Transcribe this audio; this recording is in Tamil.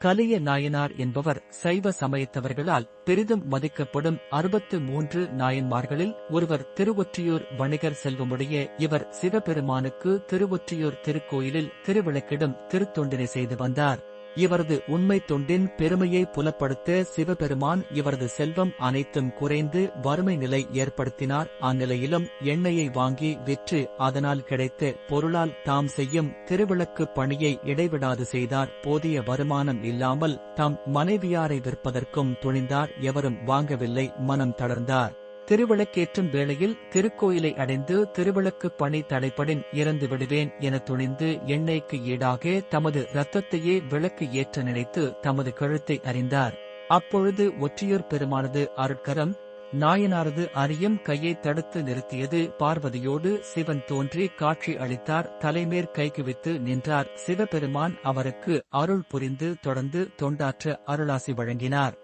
கலிய நாயனார் என்பவர் சைவ சமயத்தவர்களால் பெரிதும் மதிக்கப்படும் அறுபத்து மூன்று நாயன்மார்களில் ஒருவர் திருவொற்றியூர் வணிகர் செல்வமுடைய இவர் சிவபெருமானுக்கு திருவொற்றியூர் திருக்கோயிலில் திருவிளக்கிடும் திருத்தொண்டினை செய்து வந்தார். இவரது உண்மை தொண்டின் பெருமையை புலப்படுத்த சிவபெருமான் இவரது செல்வம் அனைத்தும் குறைந்து வறுமை நிலை ஏற்படுத்தினார். அந்நிலையிலும் எண்ணெயை வாங்கி விற்று அதனால் கிடைத்த பொருளால் தாம் செய்யும் திருவிளக்கு பணியை இடைவிடாது செய்தார். போதிய வருமானம் இல்லாமல் தம் மனைவியாரை விற்பதற்கும் துணிந்தார். எவரும் வாங்கவில்லை. மனம் தளர்ந்தார். திருவிளக்கேற்றும் வேளையில் திருக்கோயிலை அடைந்து திருவிளக்கு பணி தடைப்படின் இறந்து விடுவேன் என துணிந்து எண்ணெய்க்கு ஈடாக தமது இரத்தத்தையே விளக்கு ஏற்ற நினைத்து தமது கழுத்தை அறிந்தார். அப்பொழுது ஒற்றியூர் பெருமானது அருட்கரம் நாயனாரது அரியும் கையை தடுத்து நிறுத்தியது. பார்வதியோடு சிவன் தோன்றி காட்சி அளித்தார். தலைமேற் கைகுவித்து நின்றார். சிவபெருமான் அவருக்கு அருள் புரிந்து தொடர்ந்து தொண்டாற்ற அருளாசி வழங்கினார்.